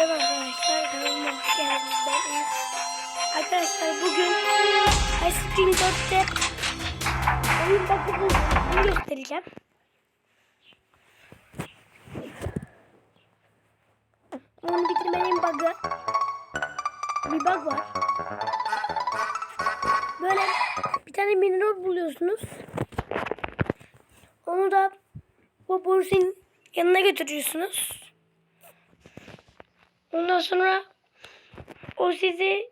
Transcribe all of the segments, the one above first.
Merhaba arkadaşlar, kanalıma hoş geldiniz. Ben Eyüp. Arkadaşlar bugün Ice Cream 4'te oyun bakımını göstereceğim. Onu bitirmenin bug'ı. Bir bug var. Böyle bir tane mineral buluyorsunuz. Onu da bu borsin yanına götürüyorsunuz. Ondan sonra o sizi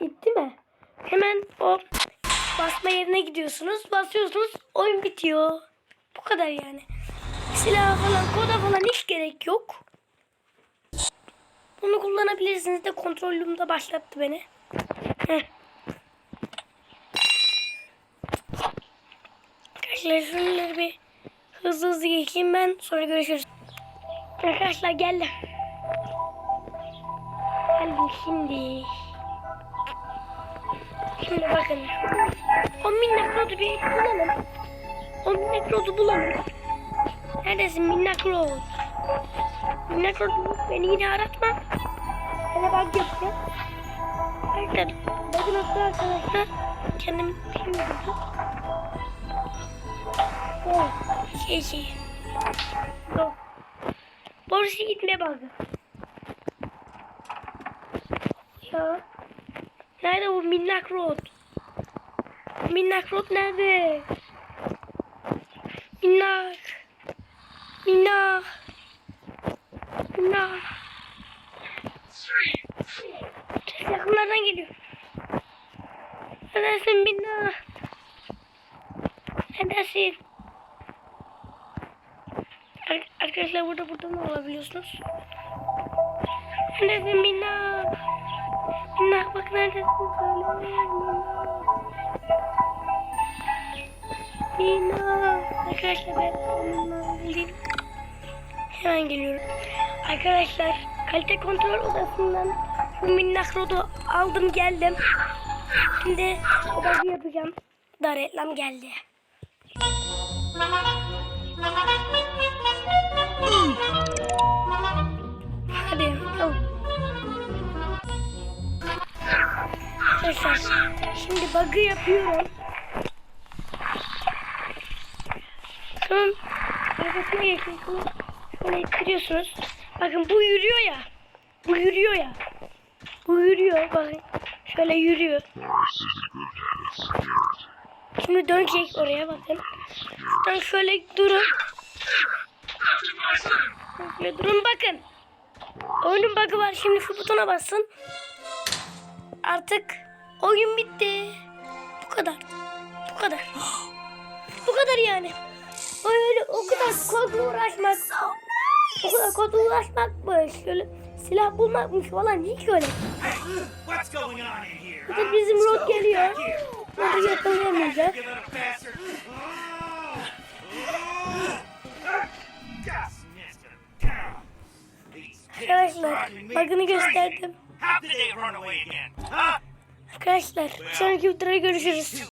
itti mi? Hemen o basma yerine gidiyorsunuz. Basıyorsunuz. Oyun bitiyor. Bu kadar yani. Silah falan, koda falan hiç gerek yok. Bunu kullanabilirsiniz de kontrolümde başlattı beni. Heh. Arkadaşlar şunları bir hızlı hızlı geçeyim ben. Sonra görüşürüz. Arkadaşlar geldim. Geldim şimdi. Şimdi bakın. O minnak rodu bir bulalım. O minnak rodu bulalım. Neredesin minnak rod? Minnak rodu beni yine aratma. Hele bak yapacağım. Arkadaşlar bakın arkadaşlar kendim şimdi Oh, şey şey. Yok. Borsa gitmeye bazı. Ya. Nerede bu minnak road? Minnak road nerede? Minnak. Minnak. Minnak. Yakınlardan geliyor. Neredesin minnak? Neredesin? Ar- Arkadaşlar burada burada mı alabiliyorsunuz? Neredesin Minnak? Minnak bak neredesin? Minnak. Arkadaşlar ben Minnak'ı bulayım. Hemen geliyorum. Arkadaşlar kalite kontrol odasından bu minnak rodu aldım geldim. Şimdi odası yapacağım. Da reklam geldi. Hadi Arkadaşlar şimdi bug'ı yapıyorum. Tamam. Arkasına geçiyorsunuz. Şöyle ittiriyorsunuz. Bakın bu yürüyor ya. Bu yürüyor ya. Bu yürüyor. Bakın. Şöyle yürüyor. Şimdi dönecek oraya bakın. Ben şöyle durun. Şöyle durun bakın. Oyunun bug'ı var. Şimdi şu butona basın. Artık oyun bitti. Bu kadar. Bu kadar. Bu kadar yani. Öyle o kadar kodla uğraşmak. O kadar kodla uğraşmakmış. Şöyle silah bulmakmış falan hiç öyle. What's going on in here? Bir de bizim rot geliyor. Rotu yakalayamayacak. Kids Arkadaşlar crazy. gösterdim. Arkadaşlar sonraki videoda görüşürüz.